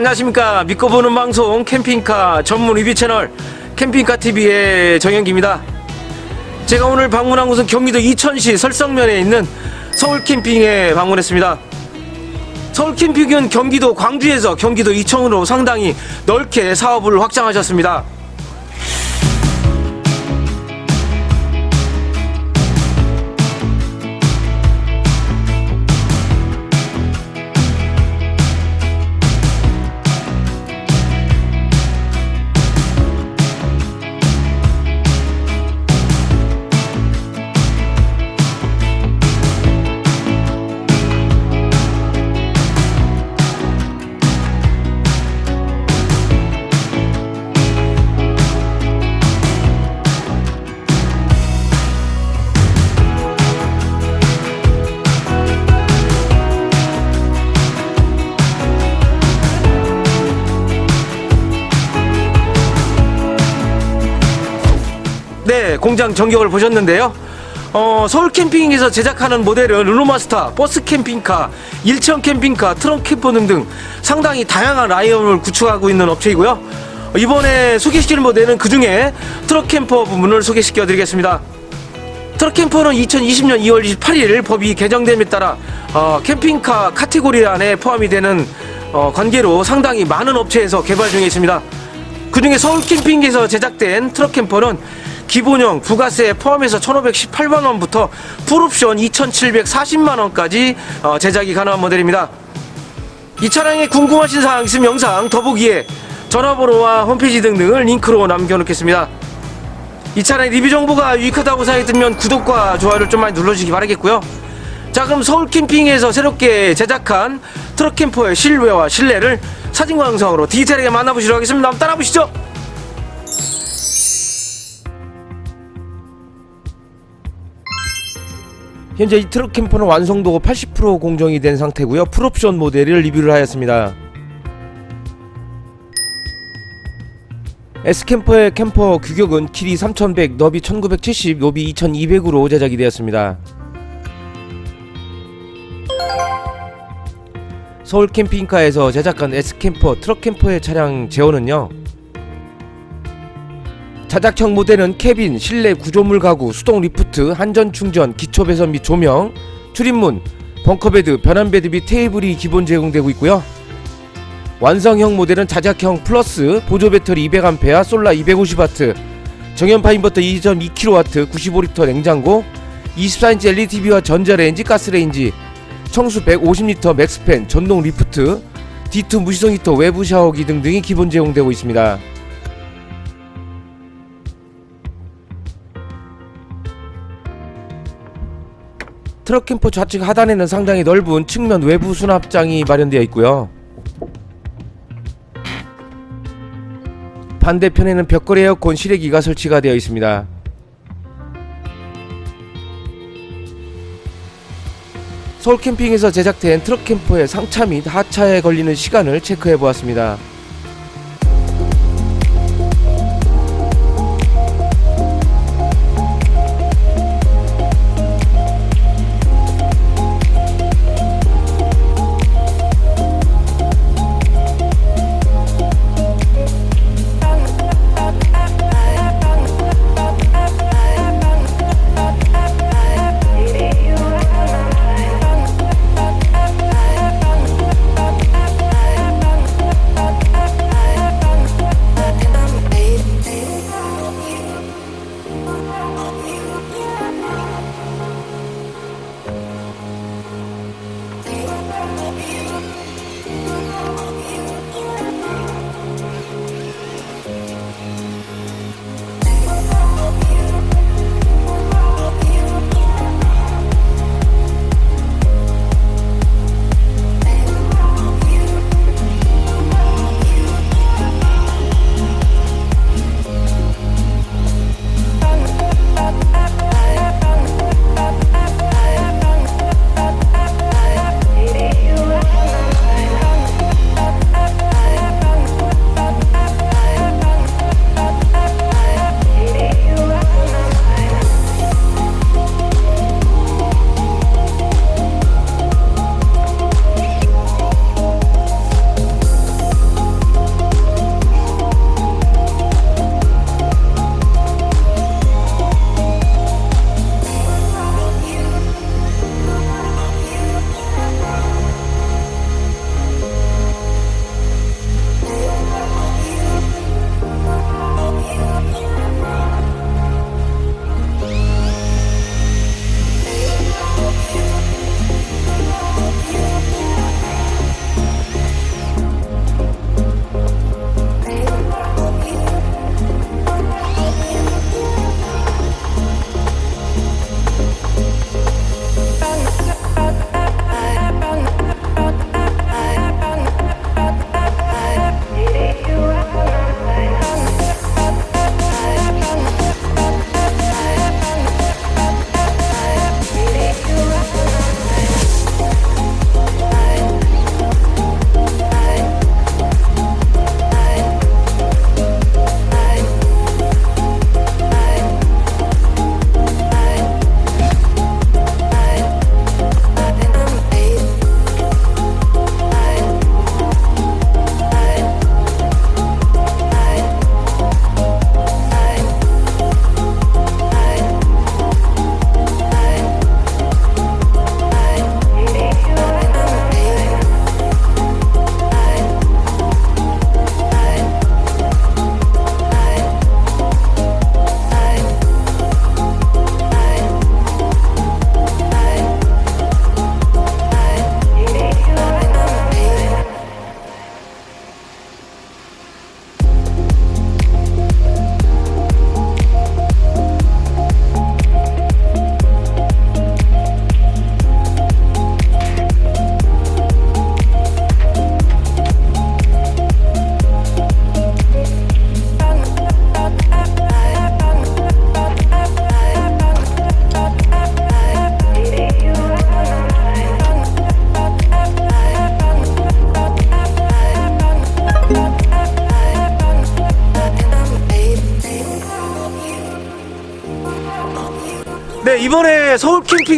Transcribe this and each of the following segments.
네, 안녕하십니까. 믿고 보는 방송 캠핑카 전문 리뷰 채널 캠핑카 TV의 정현기입니다. 제가 오늘 방문한 곳은 경기도 이천시 설성면에 있는 서울 캠핑에 방문했습니다. 서울 캠핑은 경기도 광주에서 경기도 이천으로 상당히 넓게 사업을 확장하셨습니다. 네, 공장 전격을 보셨는데요. 어, 서울 캠핑에서 제작하는 모델은 르노마스터, 버스 캠핑카, 일천 캠핑카, 트럭 캠퍼 등등 상당히 다양한 라인업을 구축하고 있는 업체이고요. 어, 이번에 소개시킬 모델은 그 중에 트럭 캠퍼 부분을 소개시켜 드리겠습니다. 트럭 캠퍼는 2020년 2월 28일 법이 개정됨에 따라 어, 캠핑카 카테고리 안에 포함이 되는 어, 관계로 상당히 많은 업체에서 개발 중에 있습니다. 그 중에 서울 캠핑에서 제작된 트럭 캠퍼는 기본형 부가세 포함해서 1,518만 원부터 풀옵션 2,740만 원까지 어, 제작이 가능한 모델입니다. 이 차량에 궁금하신 사항 있으면 영상 더보기에 전화번호와 홈페이지 등등을 링크로 남겨놓겠습니다. 이 차량 리뷰 정보가 유익하다고 생각이 들면 구독과 좋아요를 좀 많이 눌러주시기 바라겠고요. 자 그럼 서울 캠핑에서 새롭게 제작한 트럭 캠퍼의 실외와 실내를 사진과 영상으로 디테일하게 만나보시도록 하겠습니다. 한번 따라보시죠. 현재 이 트럭 캠퍼는 완성도가 80% 공정이 된 상태고요. 풀옵션 모델을 리뷰를 하였습니다. S캠퍼의 캠퍼 규격은 길이 3100, 너비 1970, 노비 2200으로 제작이 되었습니다. 서울 캠핑카에서 제작한 S캠퍼 트럭 캠퍼의 차량 제어는요. 자작형 모델은 캐빈, 실내 구조물 가구, 수동 리프트, 한전 충전, 기초 배선 및 조명, 출입문, 벙커베드, 변환베드 및 테이블이 기본 제공되고 있고요. 완성형 모델은 자작형 플러스, 보조 배터리 200A, 솔라 250W, 정연파 인버터 2.2kW, 95리터 냉장고, 24인치 LED TV와 전자레인지, 가스레인지, 청수 150리터 맥스팬, 전동 리프트, D2 무시성 히터, 외부 샤워기 등등이 기본 제공되고 있습니다. 트럭 캠퍼 좌측 하단에는 상당히 넓은 측면 외부 수납장이 마련되어 있고요. 반대편에는 벽걸이 에어컨 실외기가 설치가 되어 있습니다. 서울 캠핑에서 제작된 트럭 캠퍼의 상차 및 하차에 걸리는 시간을 체크해 보았습니다.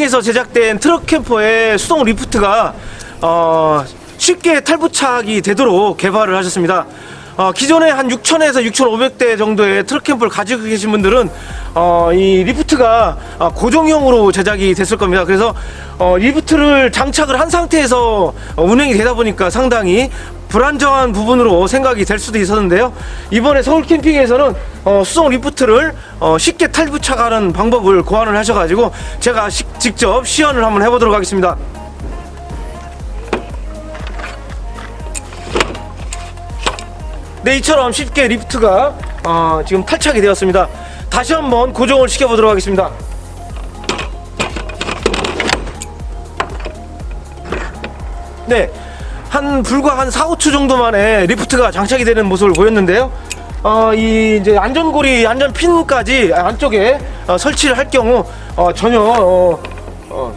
캠핑에서 제작된 트럭 캠퍼의 수동 리프트가 어, 쉽게 탈부착이 되도록 개발을 하셨습니다. 어, 기존에 한 6,000에서 6,500대 정도의 트럭 캠퍼를 가지고 계신 분들은 어, 이 리프트가 어, 고정형으로 제작이 됐을 겁니다. 그래서 어, 리프트를 장착을 한 상태에서 어, 운행이 되다 보니까 상당히 불안정한 부분으로 생각이 될 수도 있었는데요. 이번에 서울 캠핑에서는 어, 수동 리프트를 어, 쉽게 탈부착하는 방법을 고안을 하셔가지고 제가 시- 직접 시연을 한번 해보도록 하겠습니다. 네, 이처럼 쉽게 리프트가 어, 지금 탈착이 되었습니다. 다시 한번 고정을 시켜보도록 하겠습니다. 네, 한 불과 한 4, 5초 정도 만에 리프트가 장착이 되는 모습을 보였는데요. 어, 이 이제 안전고리, 안전핀까지 안쪽에 어, 설치를 할 경우 어, 전혀 어, 어,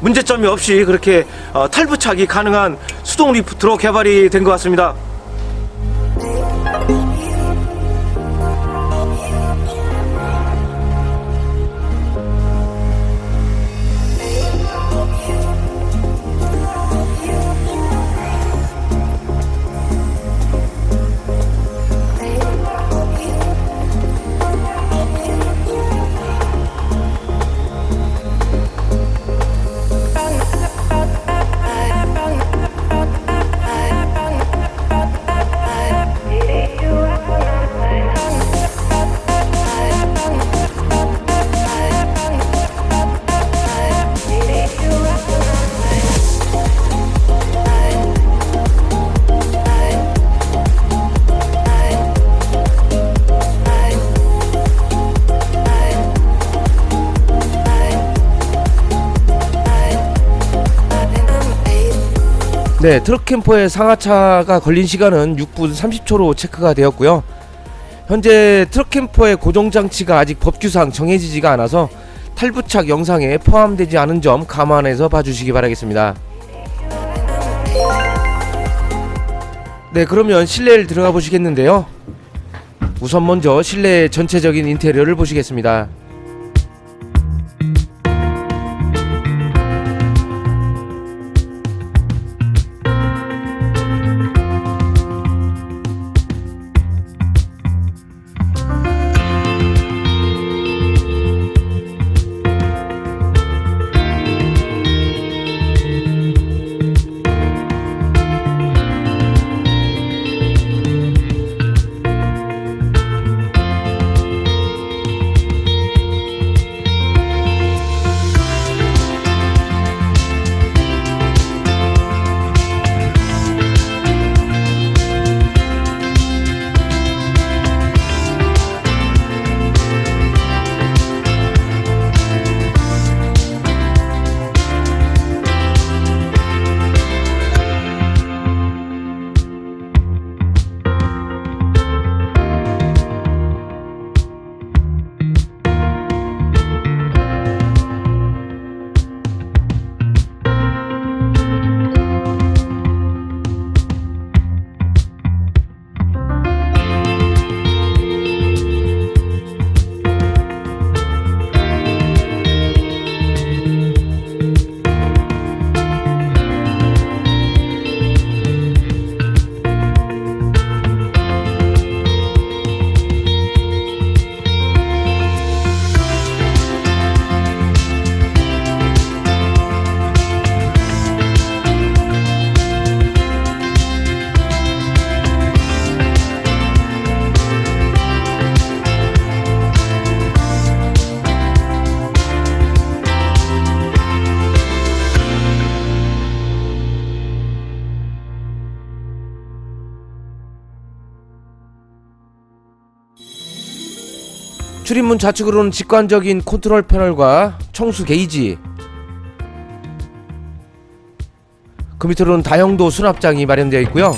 문제점이 없이 그렇게 어, 탈부착이 가능한 수동 리프트로 개발이 된 것 같습니다. 네, 트럭 캠퍼의 상하차가 걸린 시간은 6분 30초로 체크가 되었고요. 현재 트럭 캠퍼의 고정 장치가 아직 법규상 정해지지가 않아서 탈부착 영상에 포함되지 않은 점 감안해서 봐주시기 바라겠습니다. 네, 그러면 실내를 들어가 보시겠는데요. 우선 먼저 실내 전체적인 인테리어를 보시겠습니다. 출입문 좌측으로는 직관적인 컨트롤 패널과 청수 게이지. 그 밑으로는 다용도 수납장이 마련되어 있고요.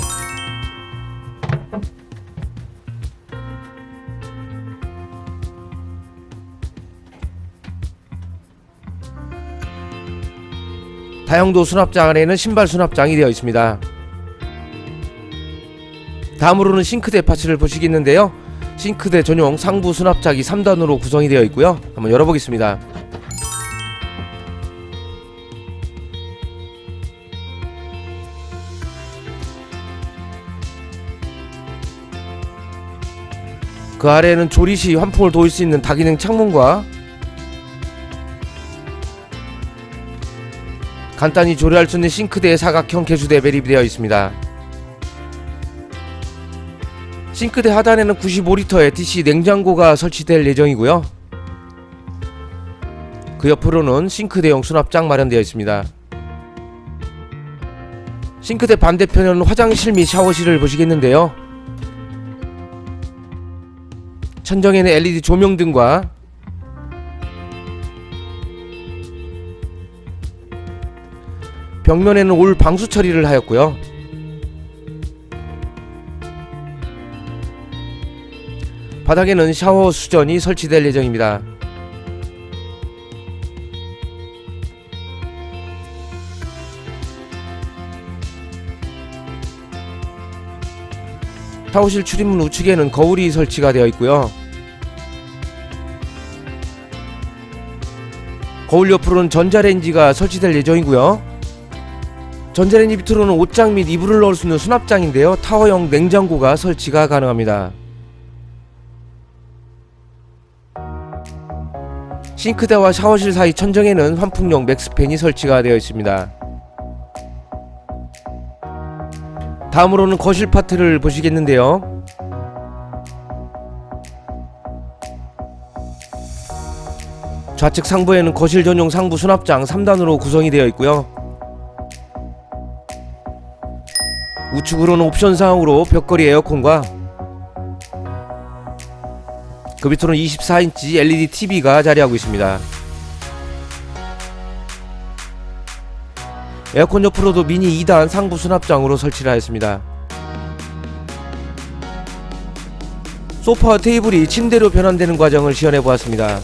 다용도 수납장 안에는 신발 수납장이 되어 있습니다. 다음으로는 싱크대 파츠를 보시겠는데요 싱크대 전용 상부 수납짝이 3단으로 구성이 되어 있고요. 한번 열어보겠습니다. 그 아래에는 조리 시 환풍을 도울 수 있는 다기능 창문과 간단히 조리할 수 있는 싱크대의 사각형 개수대 매립되어 있습니다. 싱크대 하단에는 95리터의 DC 냉장고가 설치될 예정이고요. 그 옆으로는 싱크대용 수납장 마련되어 있습니다. 싱크대 반대편에는 화장실 및 샤워실을 보시겠는데요. 천정에는 LED 조명 등과 벽면에는 올 방수 처리를 하였고요. 바닥에는 샤워 수전이 설치될 예정입니다. 샤워실 출입문 우측에는 거울이 설치가 되어 있고요. 거울 옆으로는 전자레인지가 설치될 예정이고요. 전자레인지 밑으로는 옷장 및 이불을 넣을 수 있는 수납장인데요. 타워형 냉장고가 설치가 가능합니다. 싱크대와 샤워실 사이 천정에는 환풍용 맥스팬이 설치가 되어 있습니다. 다음으로는 거실 파트를 보시겠는데요. 좌측 상부에는 거실 전용 상부 수납장 3단으로 구성이 되어 있고요. 우측으로는 옵션 사항으로 벽걸이 에어컨과 그 밑으로는 24인치 LED TV가 자리하고 있습니다. 에어컨 옆으로도 미니 2단 상부 수납장으로 설치를 하였습니다. 소파와 테이블이 침대로 변환되는 과정을 시연해 보았습니다.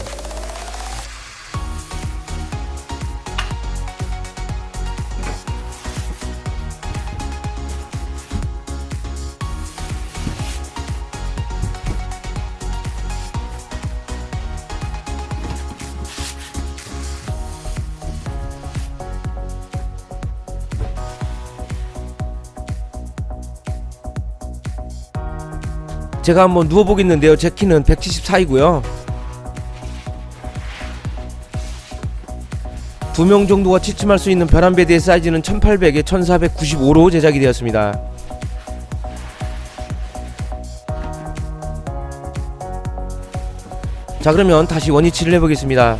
제가 한번 누워보겠는데요. 제 키는 174이고요. 두 명 정도가 취침할 수 있는 벼란 베드의 사이즈는 1800에 1495로 제작이 되었습니다. 자 그러면 다시 원위치를 해보겠습니다.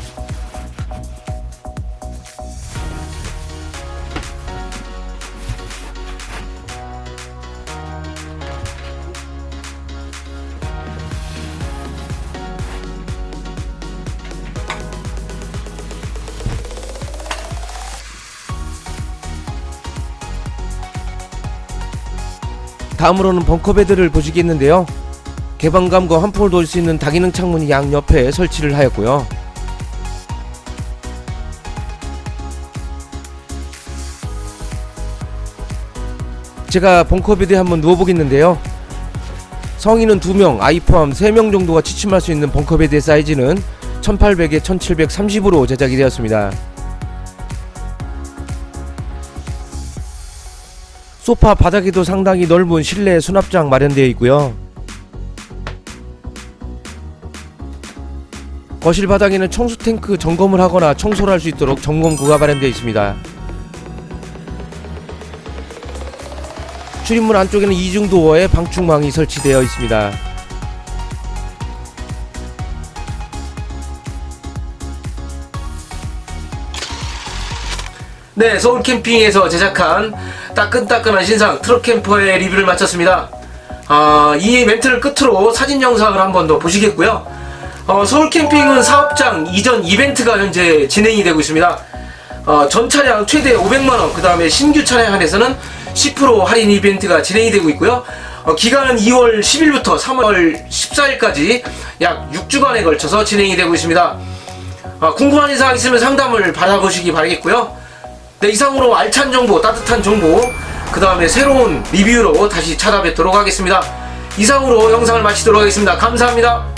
다음으로는 벙커베드를 보시겠는데요. 개방감과 환풍을 도울 수 있는 다기능 창문이 양 옆에 설치를 하였고요. 제가 벙커베드에 한번 누워보겠는데요. 성인은 2명, 아이 포함 3명 정도가 취침할 수 있는 벙커베드의 사이즈는 1800에 1730으로 제작이 되었습니다. 소파 바닥에도 상당히 넓은 실내 수납장 마련되어 있고요. 거실 바닥에는 청소 탱크 점검을 하거나 청소를 할 수 있도록 점검구가 마련되어 있습니다. 출입문 안쪽에는 이중 도어에 방충망이 설치되어 있습니다. 네, 서울 캠핑에서 제작한 따끈따끈한 신상 트럭 캠퍼의 리뷰를 마쳤습니다. 아, 이 멘트를 끝으로 사진 영상을 한 번 더 보시겠고요. 어, 서울 캠핑은 사업장 이전 이벤트가 현재 진행이 되고 있습니다. 어, 전 차량 최대 500만원, 그 다음에 신규 차량 한해서는 10% 할인 이벤트가 진행이 되고 있고요. 어, 기간은 2월 10일부터 3월 14일까지 약 6주간에 걸쳐서 진행이 되고 있습니다. 어, 궁금한 사항 있으면 상담을 받아보시기 바라겠고요. 네, 이상으로 알찬 정보, 따뜻한 정보, 그 다음에 새로운 리뷰로 다시 찾아뵙도록 하겠습니다. 이상으로 영상을 마치도록 하겠습니다. 감사합니다.